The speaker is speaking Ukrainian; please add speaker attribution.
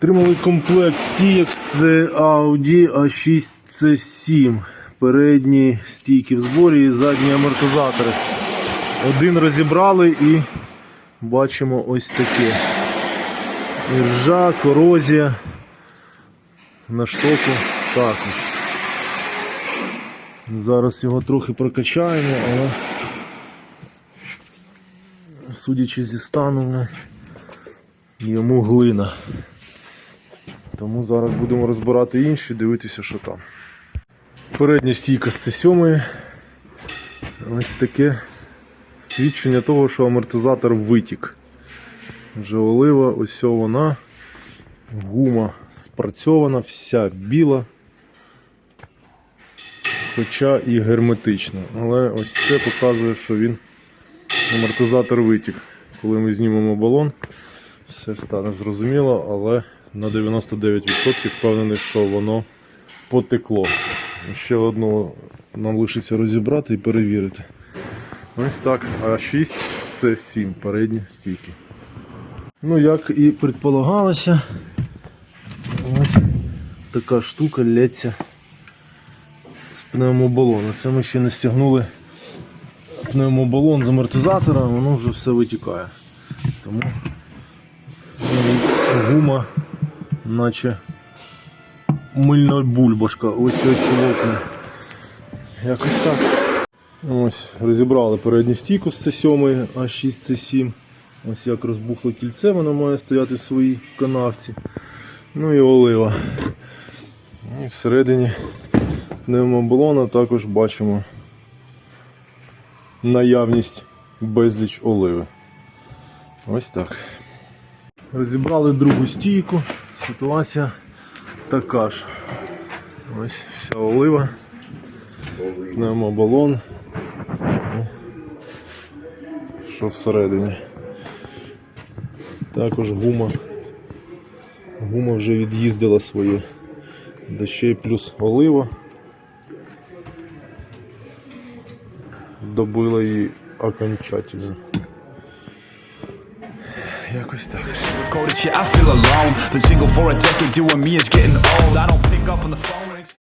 Speaker 1: Отримали комплект стійок з Audi A6 C7. Передні стійки в зборі і задні амортизатори. Один розібрали і бачимо ось таке. Іржа, корозія. На штоку також. Зараз його трохи прокачаємо, але судячи зі стану, йому глина. Тому зараз будемо розбирати інші, дивитися, що там. Передня стійка з C7. Ось таке свідчення того, що амортизатор витік. Вже олива, ось вона. Гума спрацьована, вся біла. Хоча і герметична. Але ось це показує, що він амортизатор витік. Коли ми знімемо балон, все стане зрозуміло, але на 99% впевнений, що воно потекло. Ще одного нам лишиться розібрати і перевірити. Ось так. А 6 це 7 передні стійки. Ну, як і предполагалося, ось така штука лється з пневмобалона. Це ми ще не стягнули пневмобалон з амортизатора, воно вже все витікає. Тому ну, гума, наче мильна бульбашка, ось ось лопне. Якось так. Ось, розібрали передню стійку з C7, а 6 C7. Ось як розбухло кільце, воно має стояти в своїй канавці. Ну і олива. І всередині пневмобалона також бачимо наявність безліч оливи. Ось так. Розібрали другу стійку. Ситуація така ж. Ось вся олива. Пневмобалон. Що всередині. Також гума. Гума вже від'їздила своє. Да ще й плюс олива. Добила її окончательно. Якось так.
Speaker 2: Coded shit, I feel alone. Been single for a decade, doing me is getting old. I don't pick up on the phone.